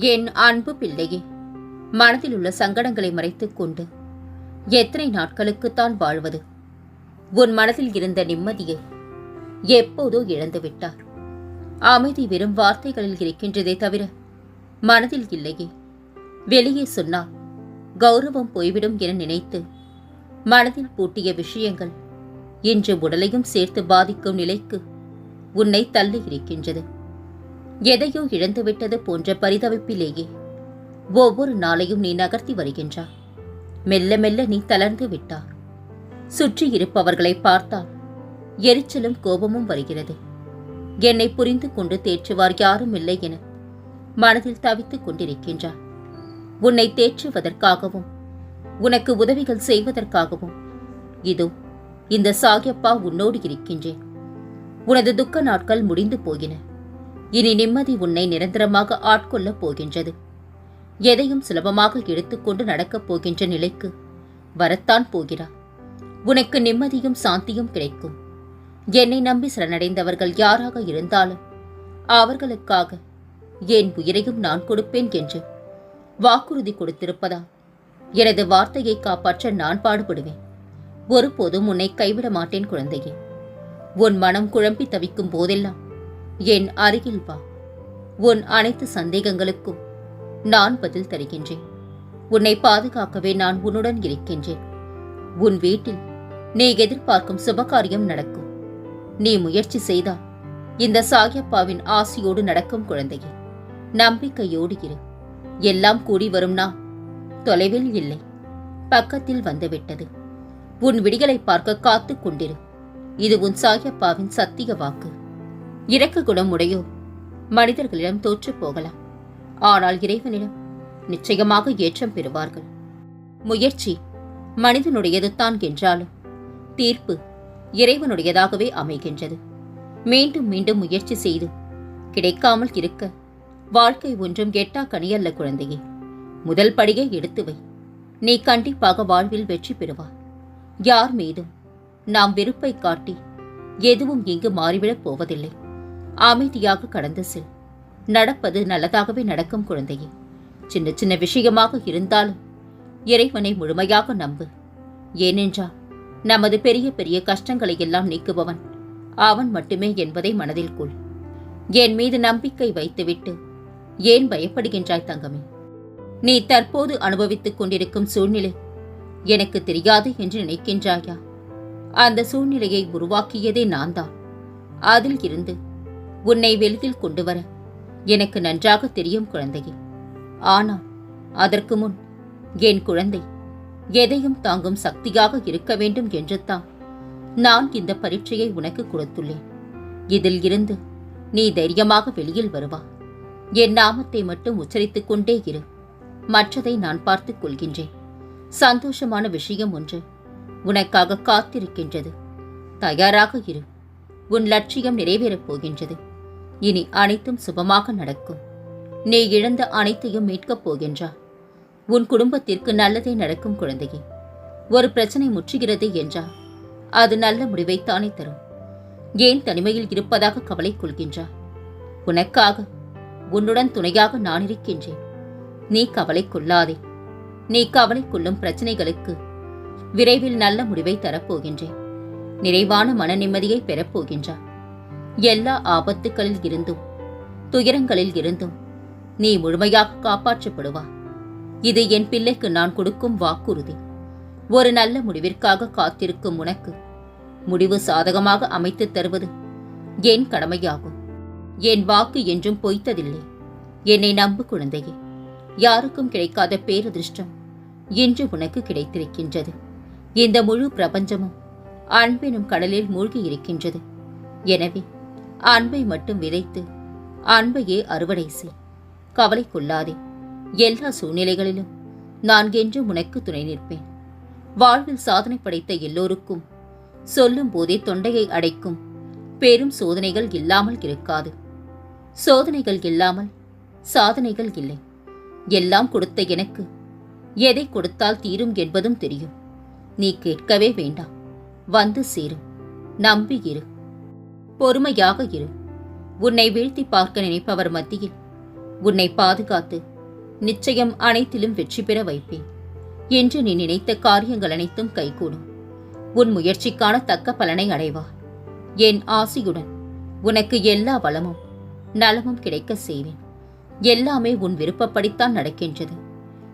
என் அன்பு பிள்ளையே மனதில் உள்ள சங்கடங்களை மறைத்துக் கொண்டு எத்தனை நாட்களுக்குத்தான் வாழ்வது? உன் மனதில் இருந்த நிம்மதியை எப்போதோ இழந்துவிட்டார். அமைதி வெறும் வார்த்தைகளில் இருக்கின்றதே தவிர மனதில் இல்லையே. வெளியே சொன்னால் கௌரவம் போய்விடும் என நினைத்து மனதில் பூட்டிய விஷயங்கள் இன்று உடலையும் சேர்த்து பாதிக்கும் நிலைக்கு உன்னை தள்ளி இருக்கின்றது. எதையோ இழந்துவிட்டது போன்ற பரிதவிப்பிலேயே. ஒவ்வொரு நாளையும் நீ நகர்த்தி வருகின்றாய் மெல்ல மெல்ல நீ தளர்ந்து விட்டாய். சுற்றி இருப்பவர்களை பார்த்தால் எரிச்சலும் கோபமும் வருகிறது. என்னை புரிந்து கொண்டு தேற்றுவார் யாரும் இல்லை என மனதில் தவித்துக் கொண்டிருக்கின்றார் உன்னை தேற்றுவதற்காகவும் உனக்கு உதவிகள் செய்வதற்காகவும் இதோ இந்த சாகியப்பா உன்னோடு இருக்கின்றேன். உனது துக்க நாட்கள் முடிந்து போயின. இனி நிம்மதி உன்னை நிரந்தரமாக ஆட்கொள்ளப் போகின்றது. எதையும் சுலபமாக எடுத்துக்கொண்டு நடக்கப் போகின்ற நிலைக்கு வரத்தான் போகிறா. உனக்கு நிம்மதியும் சாந்தியும் கிடைக்கும். என்னை நம்பி சரணடைந்தவர்கள் யாராக இருந்தாலும் அவர்களுக்காக என் உயிரையும் நான் கொடுப்பேன் என்று வாக்குறுதி கொடுத்திருப்பதா? எனது வார்த்தையை காப்பாற்ற நான் பாடுபடுவேன். ஒருபோதும் உன்னை கைவிட மாட்டேன் குழந்தையே. உன் மனம் குழம்பி தவிக்கும் போதெல்லாம் என் அருகில் வா. உன் அனைத்து சந்தேகங்களுக்கும் நான் பதில் தருகின்றேன். உன்னை பாதுகாக்கவே நான் உன்னுடன் இருக்கின்றேன். உன் வீட்டில் நீ எதிர்பார்க்கும் சுபகாரியம் நடக்கும். நீ முயற்சி செய்தால் இந்த சாகியப்பாவின் ஆசியோடு நடக்கும் குழந்தையே. நம்பிக்கையோடு இரு. எல்லாம் கூடி வரும் நான் தொலைவில் இல்லை. பக்கத்தில் வந்துவிட்டது. உன் விடிகளை பார்க்க காத்துக் கொண்டிரு. இது உன் சாகியப்பாவின் சத்திய வாக்கு. இறக்க குணம் உடையோ மனிதர்களிடம் தோற்றுப் போகலாம். ஆனால் இறைவனிடம் நிச்சயமாக ஏற்றம் பெறுவார்கள். முயற்சி மனிதனுடையதுதான் என்றாலும் தீர்ப்பு இறைவனுடையதாகவே அமைகின்றது. மீண்டும் மீண்டும் முயற்சி செய்து கிடைக்காமல் இருக்க வாழ்க்கை ஒன்றும் எட்டா கனியல்ல குழந்தையே. முதல் படியை எடுத்து வை. நீ கண்டிப்பாக வாழ்வில் வெற்றி பெறுவாய். யார் மீதும் நாம் வெறுப்பை காட்டி எதுவும் இங்கு மாறிவிடப் போவதில்லை. அமைதியாக கடந்து செல். நடப்பது நல்லதாகவே நடக்கும் குழந்தையே. சின்ன சின்ன விஷயமாக இருந்தாலும் இறைவனை முழுமையாக நம்பு. ஏனென்றால் நமது பெரிய பெரிய கஷ்டங்களை எல்லாம் நீக்குபவன் அவன் மட்டுமே என்பதை மனதில் கொள். என் மீது நம்பிக்கை வைத்துவிட்டு ஏன் பயப்படுகின்றாய் தங்கமே? நீ தற்போது அனுபவித்துக் கொண்டிருக்கும் சூழ்நிலை எனக்கு தெரியாது என்று நினைக்கின்றாயா? அந்த சூழ்நிலையை உருவாக்கியதே நான் தான் அதில் இருந்து உன்னை வெளியில் கொண்டு வர. எனக்கு நன்றாக தெரியும் குழந்தையே. ஆனால் அதற்கு முன் என் குழந்தை எதையும் தாங்கும் சக்தியாக இருக்க வேண்டும் என்று தான் நான் இந்த பரீட்சையை உனக்கு கொடுத்துள்ளேன். இதில் இருந்து நீ தைரியமாக வெளியில் வருவா. என் நாமத்தை மட்டும் உச்சரித்துக் கொண்டே இரு. மற்றதை நான் பார்த்துக் கொள்கின்றேன். சந்தோஷமான விஷயம் ஒன்று உனக்காக காத்திருக்கின்றது. தயாராக இரு. உன் லட்சியம் நிறைவேறப் போகின்றது. இனி அனைத்தும் சுபமாக நடக்கும். நீ இழந்த அனைத்தையும் மீட்கப் போகின்றாய் உன் குடும்பத்திற்கு நல்லதே நடக்கும் குழந்தையே. ஒரு பிரச்சனை முற்றுகிறது என்றால் அது நல்ல முடிவைத்தானே தரும். ஏன் தனிமையில் இருப்பதாக கவலை கொள்கின்றாய் உனக்காக உன்னுடன் துணையாக நான் இருக்கின்றேன். நீ கவலை கொள்ளாதே. நீ கவலை கொள்ளும் பிரச்சனைகளுக்கு விரைவில் நல்ல முடிவை தரப்போகின்றேன். நிறைவான மன நிம்மதியை பெறப்போகின்றாய் எல்லா ஆபத்துகளில் இருந்தும் துயரங்களில் இருந்தும் நீ முழுமையாக காப்பாற்றப்படுவா. இது என் பிள்ளைக்கு நான் கொடுக்கும் வாக்குறுதி. ஒரு நல்ல முடிவிற்காக காத்திருக்கும் உனக்கு முடிவு சாதகமாக அமைத்துத் தருவது என் கடமையாகும். என் வாக்கு என்றும் பொய்த்ததில்லை. என்னை நம்பு குழந்தையே. யாருக்கும் கிடைக்காத பேரதிர்ஷ்டம் இன்று உனக்கு கிடைத்திருக்கின்றது. இந்த முழு பிரபஞ்சமும் அன்பினும் கடலில் மூழ்கி இருக்கின்றது எனவே அன்பை மட்டும் விதைத்து அன்பையே அறுவடை செய். கவலை கொள்ளாதே. எல்லா சூழ்நிலைகளிலும் நான் என்றும் உனக்கு துணை நிற்பேன். வாழ்வில் சாதனை படைத்த எல்லோருக்கும் சொல்லும் போதே தொண்டையை அடைக்கும் பெரும் சோதனைகள் இல்லாமல் இருக்காது. சோதனைகள் இல்லாமல் சாதனைகள் இல்லை. எல்லாம் கொடுத்த எனக்கு எதை கொடுத்தால் தீரும் என்பதும் தெரியும். நீ கேட்கவே வேண்டாம். வந்து சேரும். நம்பி இரு. பொறுமையாக இரு. உன்னை வீழ்த்தி பார்க்க நினைப்பவர் மத்தியில் உன்னை பாதுகாத்து நிச்சயம் அனைத்திலும் வெற்றி பெற வைப்பேன் என்று நீ நினைத்த காரியங்கள் அனைத்தும் கைகூடும். உன் முயற்சிக்கான தக்க பலனை அடைவார் என் ஆசியுடன் உனக்கு எல்லா வளமும் நலமும் கிடைக்க செய்வேன். எல்லாமே உன் விருப்பப்படித்தான் நடக்கின்றது.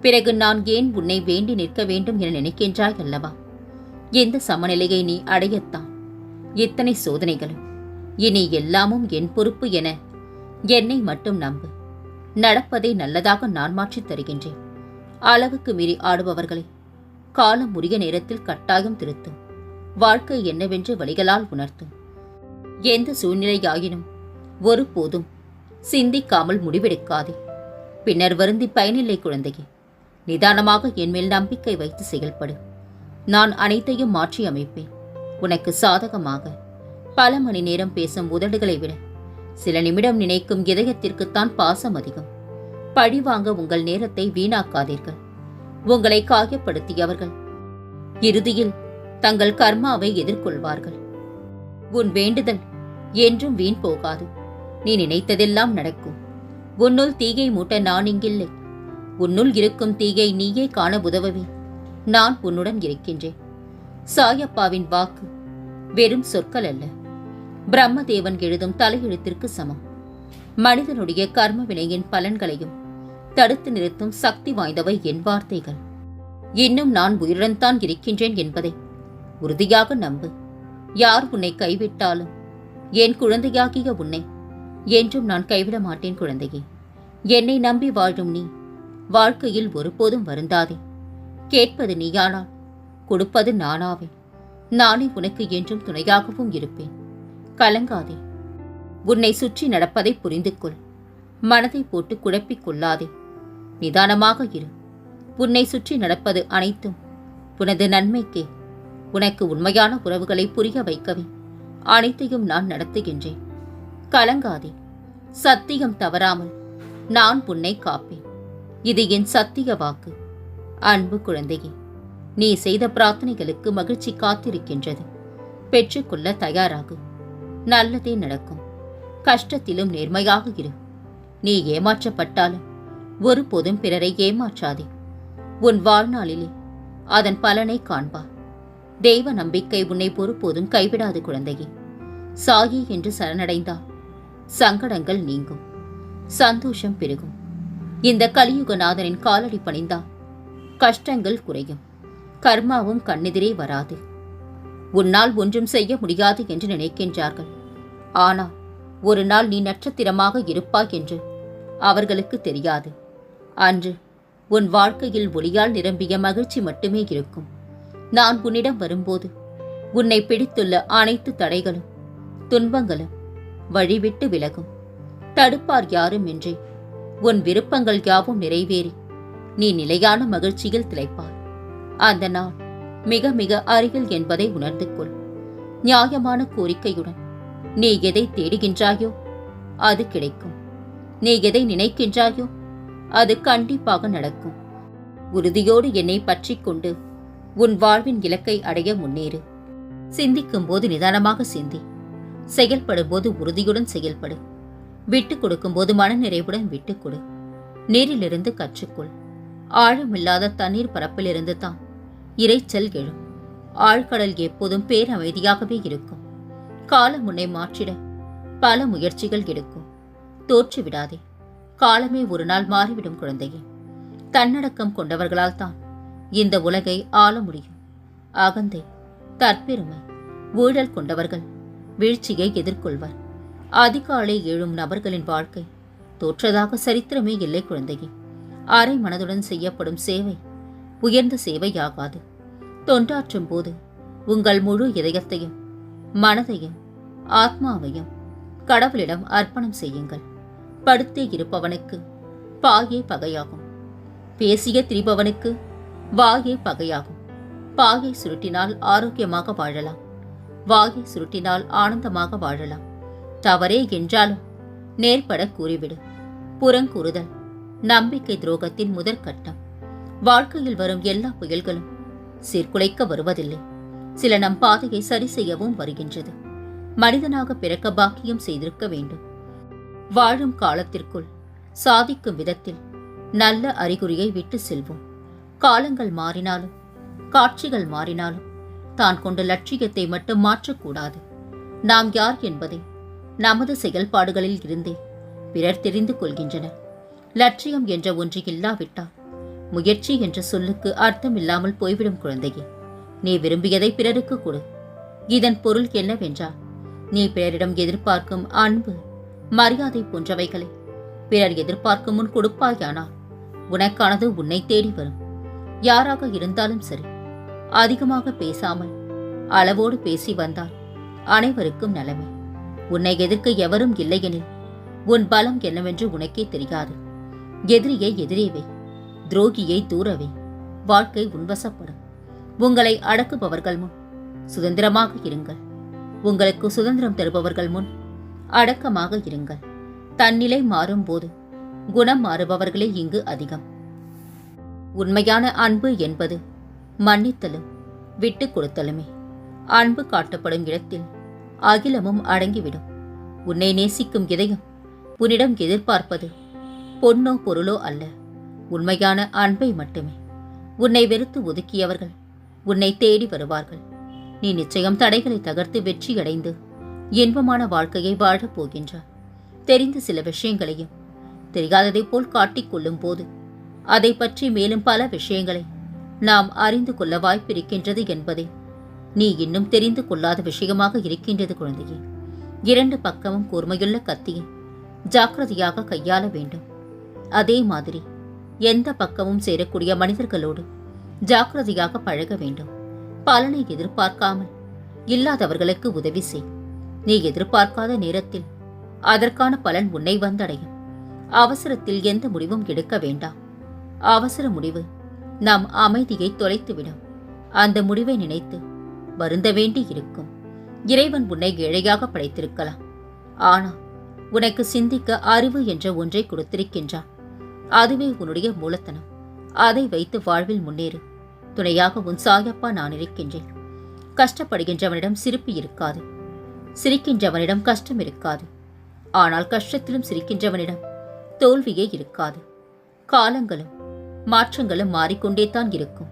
பிறகு நான் ஏன் உன்னை வேண்டி நிற்க வேண்டும் என நினைக்கின்றாய் அல்லவா? எந்த சமநிலையை நீ அடையத்தான்? இத்தனை சோதனைகளும் இனி எல்லாமும் என் பொறுப்பு என என்னை மட்டும் நம்பு. நடப்பதை நல்லதாக நான் மாற்றித் தருகின்றேன். அளவுக்கு மீறி ஆடுபவர்களை காலம் உரிய நேரத்தில் கட்டாயம் திருத்தும். வாழ்க்கை என்னவென்று வழிகளால் உணர்த்தும். எந்த சூழ்நிலையாயினும் ஒருபோதும் சிந்திக்காமல் முடிவெடுக்காதே. பின்னர் வருந்தி பயனில்லை குழந்தையே நிதானமாக என்மேல் நம்பிக்கை வைத்து செயல்படு. நான் அனைத்தையும் மாற்றி அமைப்பேன். உனக்கு சாதகமாக பல மணி நேரம் பேசும் உதடுகளை விட சில நிமிடம் நினைக்கும் இதயத்திற்குத்தான் பாசம் அதிகம். பழிவாங்க உங்கள் நேரத்தை வீணாக்காதீர்கள். உங்களை காயப்படுத்தியவர்கள் இறுதியில் தங்கள் கர்மாவை எதிர்கொள்வார்கள். உன் வேண்டுதல் என்றும் வீண் போகாது. நீ நினைத்ததெல்லாம் நடக்கும். உன்னுள் தீயை மூட்ட நான் இங்கில்லை. உன்னுள் இருக்கும் தீயை நீயே காண உதவவே. நான் உன்னுடன் இருக்கின்றேன். சாயப்பாவின் வாக்கு வெறும் சொற்கள் அல்ல. பிரம்மதேவன் எழுதும் தலையெழுத்திற்கு சமம். மனிதனுடைய கர்ம வினையின் பலன்களையும் தடுத்து நிறுத்தும் சக்தி வாய்ந்தவை என் வார்த்தைகள். இன்னும் நான் உயிருடன் தான் இருக்கின்றேன் என்பதை உறுதியாக நம்பு. யார் உன்னை கைவிட்டாலும் என் குழந்தையாகிய உன்னை என்றும் நான் கைவிட மாட்டேன் குழந்தையே. என்னை நம்பி வாழும் நீ வாழ்க்கையில் ஒருபோதும் வருந்தாதே. கேட்பது நீயானால் கொடுப்பது நானாவே. நானே உனக்கு என்றும் துணையாகவும் இருப்பேன். கலங்காதே. உன்னை சுற்றி நடப்பதை புரிந்து கொள் மனதை போட்டு குழப்பிக் கொள்ளாதே. நிதானமாக இரு. உன்னை சுற்றி நடப்பது அனைத்தும் உனது நன்மைக்கே. உனக்கு உண்மையான உறவுகளை புரிய வைக்கவே அனைத்தையும் நான் நடத்துகின்றேன். கலங்காதே. சத்தியம் தவறாமல் நான் உன்னை காப்பேன். இது என் சத்திய வாக்கு. அன்பு குழந்தையே நீ செய்த பிரார்த்தனைகளுக்கு மகிழ்ச்சி காத்திருக்கின்றது. பெற்றுக்கொள்ள தயாராகு. நல்லதே நடக்கும். கஷ்டத்திலும் நேர்மையாக இரு. நீ ஏமாற்றப்பட்டாலும் ஒருபோதும் பிறரை ஏமாற்றாதே. உன் வாழ்நாளிலே அதன் பலனை காண்பார் தெய்வ நம்பிக்கை உன்னை பொறுப்போதும் கைவிடாது குழந்தையே. சாயி என்று சரணடைந்தால் சங்கடங்கள் நீங்கும். சந்தோஷம் பெருகும். இந்த கலியுகநாதனின் காலடி பணிந்தால் கஷ்டங்கள் குறையும். கர்மாவும் கண்ணெதிரே வராது. உன்னால் ஒன்றும் செய்ய முடியாது என்று நினைக்கின்றார்கள். ஆனால் ஒரு நாள் நீ நட்சத்திரமாக இருப்பாய் என்று அவர்களுக்கு தெரியாது. அன்று உன் வாழ்க்கையில் ஒளியால் நிரம்பிய மகிழ்ச்சி மட்டுமே இருக்கும். நான் உன்னிடம் வரும்போது உன்னை பிடித்துள்ள அனைத்து தடைகளும் துன்பங்களும் வழிவிட்டு விலகும். தடுப்பார் யாரும் இன்றி உன் விருப்பங்கள் யாவும் நிறைவேறி நீ நிலையான மகிழ்ச்சியில் திளைப்பாய். அந்த நாள் மிக மிக அருகில் என்பதை உணர்ந்து கொள் நியாயமான கோரிக்கையுடன் நீ எதை தேடுகின்றாயோ அது கிடைக்கும். நீ எதை நினைக்கின்றாயோ அது கண்டிப்பாக நடக்கும். உறுதியோடு என்னை பற்றி கொண்டு உன் வாழ்வின் இலக்கை அடைய முன்னேறு. சிந்திக்கும் போது நிதானமாக சிந்தி. செயல்படும் போது உறுதியுடன் செயல்படு. விட்டுக் கொடுக்கும் போது மனநிறைவுடன் விட்டுக் கொடு. நீரிலிருந்து கற்றுக்கொள். ஆழமில்லாத தண்ணீர் பரப்பிலிருந்து தான் இரைச்சல் எழும். ஆழ்கடல் எப்போதும் பேரமைதியாகவே இருக்கும். காலம் உன்னை மாற்றிட. பல முயற்சிகள் எடுக்கும். தோற்றுவிடாதே காலமே ஒரு நாள் மாறிவிடும் குழந்தையே. தன்னடக்கம் கொண்டவர்களால் தான் இந்த உலகை ஆள முடியும். அகந்தை தற்பெருமை ஊழல் கொண்டவர்கள் வீழ்ச்சியை எதிர்கொள்வர். அதிகாலை எழும் நபர்களின் வாழ்க்கை தோற்றதாக சரித்திரமே இல்லை குழந்தையே. அரை மனதுடன் செய்யப்படும் சேவை உயர்ந்த சேவையாகாது. தொண்டாற்றும் போது உங்கள் முழு இதயத்தையும் மனதையும் ஆத்மாவையும் கடவுளிடம் அர்ப்பணம் செய்யுங்கள். படுத்தே இருப்பவனுக்கு பாயே பகையாகும். பேசிய திரிபவனுக்கு வாயே பகையாகும். பாயை சுருட்டினால் ஆரோக்கியமாக வாழலாம். வாயை சுருட்டினால் ஆனந்தமாக வாழலாம். தவறே என்றாலும் நேர்பட கூறிவிடு. புறங்கூறுதல் நம்பிக்கை துரோகத்தின் முதற்கட்டம். வாழ்க்கையில் வரும் எல்லா புயல்களும் சீர்குலைக்க வருவதில்லை. சில நம் பாதையை சரி செய்யவும் வருகின்றது. மனிதனாக பிறக்க பாக்கியம் செய்திருக்க வேண்டும். வாழும் காலத்திற்குள் சாதிக்கும் விதத்தில் நல்ல அறிகுறியை விட்டு செல்வோம். காலங்கள் மாறினாலும் காட்சிகள் மாறினாலும் தான் கொண்ட லட்சியத்தை மட்டும் மாற்றக்கூடாது. நாம் யார் என்பதை நமது செயல்பாடுகளில் இருந்தே பிறர் தெரிந்து கொள்கின்றனர். லட்சியம் என்ற ஒன்று இல்லாவிட்டால் முயற்சி என்ற சொல்லுக்கு அர்த்தமில்லாமல் போய்விடும் குழந்தையே. நீ விரும்பியதை பிறருக்கு கொடு. இதன் பொருள் என்னவென்றால் நீ பிறரிடம் எதிர்பார்க்கும் அன்பு மரியாதை போன்றவைகளை. பிறர் எதிர்பார்க்கும் முன் கொடுப்பாயானால் உனக்கானது உன்னை தேடி வரும். யாராக இருந்தாலும் சரி அதிகமாக பேசாமல் அளவோடு பேசி வந்தால் அனைவருக்கும் நலமே. உன்னை எதிர்க்க எவரும் இல்லையெனில் உன் பலம் என்னவென்று உனக்கே தெரியாது. எதிரியை எதிரேவை துரோகியை தூரவே வாழ்க்கை உன்வசப்படும். உங்களை அடக்குபவர்கள் முன். சுதந்திரமாக இருங்கள். உங்களுக்கு சுதந்திரம் தருபவர்கள் முன். அடக்கமாக இருங்கள். தன்னிலை மாறும்போது குணம் மாறுபவர்களே இங்கு அதிகம். உண்மையான அன்பு என்பது மன்னித்தலும் விட்டுக் கொடுத்தலுமே. அன்பு காட்டப்படும் இடத்தில் அகிலமும் அடங்கிவிடும். உன்னை நேசிக்கும் இதயம் உன்னிடம் எதிர்பார்ப்பது பொன்னோ பொருளோ அல்ல. உண்மையான அன்பை மட்டுமே. உன்னை வெறுத்து ஒதுக்கியவர்கள் உன்னை தேடி வருவார்கள். நீ நிச்சயம் தடைகளை தகர்த்து வெற்றியடைந்து இன்பமான வாழ்க்கையை வாழப் போகின்றாய். தெரிந்த சில விஷயங்களையும் தெரியாததை போல் காட்டிக்கொள்ளும் போது அதை பற்றி மேலும் பல விஷயங்களை நாம் அறிந்து கொள்ள வாய்ப்பிருக்கின்றது என்பதை நீ இன்னும் தெரிந்து கொள்ளாத விஷயமாக இருக்கின்றது குழந்தையே. இரண்டு பக்கமும் கூர்மையுள்ள கத்தியை ஜாக்கிரதையாக கையாள வேண்டும். அதே மாதிரி எந்த பக்கமும் சேரக்கூடிய மனிதர்களோடு ஜாக்கிரதையாக பழக வேண்டும். பலனை எதிர்பார்க்காமல் இல்லாதவர்களுக்கு உதவி செய். நீ எதிர்பார்க்காத நேரத்தில் அதற்கான பலன் உன்னை வந்தடையும். அவசரத்தில் எந்த முடிவும் எடுக்க வேண்டாம். அவசர முடிவு நம் அமைதியை தொலைத்துவிடும். அந்த முடிவை நினைத்து வருந்த வேண்டி இருக்கும். இறைவன் உன்னை ஏழையாக படைத்திருக்கலாம். ஆனால் உனக்கு சிந்திக்க அறிவு என்ற ஒன்றை கொடுத்திருக்கின்றான். அதுவே உன்னுடைய மூலத்தனம். அதை வைத்து வாழ்வில் முன்னேறு. துணையாக உன் சாயப்பா நான் இருக்கின்றேன். கஷ்டப்படுகின்றவனிடம் சிரிப்பு இருக்காது. சிரிக்கின்றவனிடம் கஷ்டம் இருக்காது. ஆனால் கஷ்டத்திலும் சிரிக்கின்றவனிடம் தோல்வியே இருக்காது. காலங்களும் மாற்றங்களும் மாறிக்கொண்டே தான் இருக்கும்.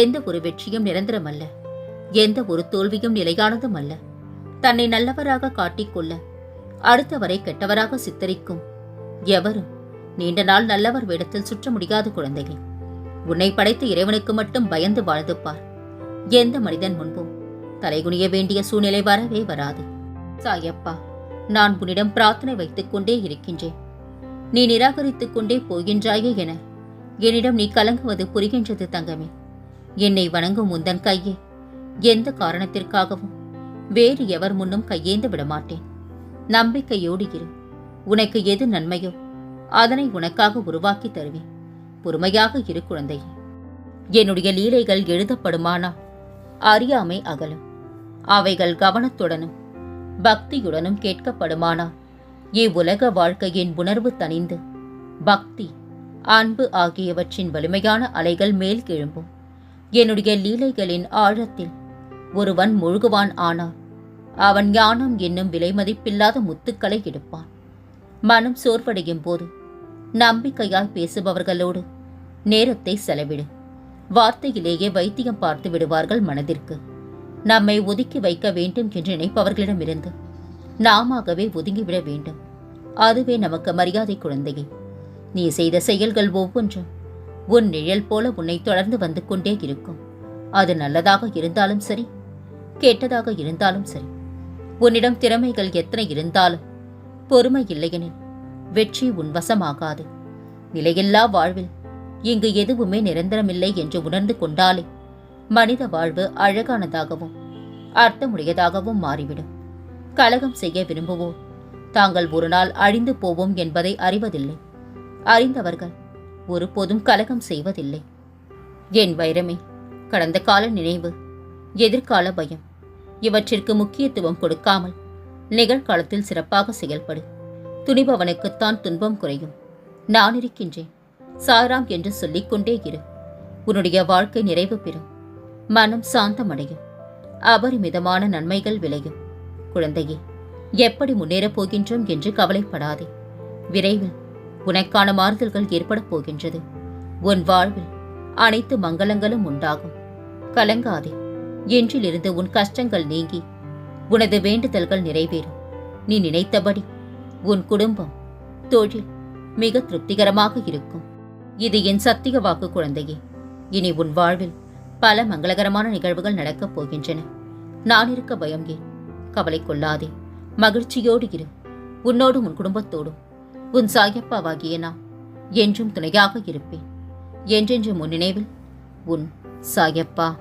எந்த ஒரு வெற்றியும் நிரந்தரமல்ல. எந்த ஒரு தோல்வியும் நிலையானதும் அல்ல தன்னை நல்லவராக காட்டிக்கொள்ள அடுத்தவரை கெட்டவராக சித்தரிக்கும் எவரும் நீண்ட நாள் நல்லவர் வேடத்தில் சுற்ற முடியாத குழந்தைகள் உன்னை படைத்த இறைவனுக்கு மட்டும் பயந்து வாழ்ந்து பார் எந்த மனிதன் முன்பும் தலைகுனிய வேண்டிய சூழ்நிலை வரவே வராது. சாயப்பா நான் உன்னிடம் பிரார்த்தனை வைத்துக் கொண்டே இருக்கின்றேன். நீ நிராகரித்துக் கொண்டே போகின்றாயே என என்னிடம் நீ கலங்குவது புரிகின்றது தங்கமே. என்னை வணங்கும் உந்தன் கையே எந்த காரணத்திற்காகவும் வேறு எவர் முன்னும் கையேந்து விடமாட்டேன். நம்பிக்கையோடு இரு. உனக்கு எது நன்மையோ அதனை உனக்காக உருவாக்கி தருவேன். பொறுமையாக இரு குழந்தை. என்னுடைய லீலைகள் எழுதப்படுமானா? அறியாமை அகலும். அவைகள் கவனத்துடனும் பக்தியுடனும் கேட்கப்படுமானால் இவ்வுலக வாழ்க்கையின் உணர்வு தணிந்து பக்தி அன்பு ஆகியவற்றின் வலிமையான அலைகள் மேல் கிளம்பும் என்னுடைய லீலைகளின் ஆழத்தில் ஒருவன் முழுகுவான் ஆனால் அவன் ஞானம் என்னும் விலைமதிப்பில்லாத முத்துக்களை எடுப்பான். மனம் சோர்வடையும் போது நம்பிக்கையாய் பேசுபவர்களோடு நேரத்தை செலவிடு. வார்த்தையிலேயே வைத்தியம் பார்த்து விடுவார்கள் மனதிற்கு. நம்மை ஒதுக்கி வைக்க வேண்டும் என்று நினைப்பவர்களிடமிருந்து நாமாகவே ஒதுங்கிவிட வேண்டும். அதுவே நமக்கு மரியாதை குழந்தையே. நீ செய்த செயல்கள் ஒவ்வொன்றும் உன் நிழல் போல உன்னை தொடர்ந்து வந்து கொண்டே இருக்கும். அது நல்லதாக இருந்தாலும் சரி கெட்டதாக இருந்தாலும் சரி. உன்னிடம் திறமைகள் எத்தனை இருந்தாலும் பொறுமை இல்லையெனில் வெற்றி உன் வசமாகாது. நிலையில்லா வாழ்வில் இங்கு எதுவுமே நிரந்தரமில்லை என்று உணர்ந்து கொண்டாலே மனித வாழ்வு அழகானதாகவும் அர்த்தமுடையதாகவும் மாறிவிடும். கலகம் செய்ய விரும்புவோர் தாங்கள் ஒரு நாள் அழிந்து போவோம் என்பதை அறிவதில்லை. அறிந்தவர்கள் ஒருபோதும் கலகம் செய்வதில்லை. என் வைரமே கடந்த கால நினைவு எதிர்கால பயம் இவற்றிற்கு முக்கியத்துவம் கொடுக்காமல் நிகழ்காலத்தில் சிறப்பாக செயல்படும் துணிபவனுக்குத்தான் துன்பம் குறையும். நான் இருக்கின்றேன். சாராம் என்று சொல்லிக்கொண்டே இரு. உன்னுடைய வாழ்க்கை நிறைவு பெறும். மனம் சாந்தமடையும். அபரிமிதமான நன்மைகள் விளையும். குழந்தையே எப்படி முன்னேறப் போகின்றோம் என்று கவலைப்படாதே. விரைவில் உனக்கான மாறுதல்கள் ஏற்படப் போகின்றது. உன் வாழ்வில் அனைத்து மங்களங்களும் உண்டாகும். கலங்காதே. என்றிலிருந்து உன் கஷ்டங்கள் நீங்கி உனது வேண்டுதல்கள் நிறைவேறும். நீ நினைத்தபடி உன் குடும்பம் தொழில் மிக திருப்திகரமாக இருக்கும். இது என் சத்திய வாக்கு குழந்தையே. இனி உன் வாழ்வில் பல மங்களகரமான நிகழ்வுகள் நடக்கப் போகின்றன. நான் இருக்க பயம் ஏன்? கவலை கொள்ளாதே. மகிழ்ச்சியோடு இரு. உன்னோடும் உன் குடும்பத்தோடும். உன் சாயப்பாவாகிய நான் என்றும் துணையாக இருப்பேன். என்றென்றும் உன் நினைவில் உன் சாயப்பா.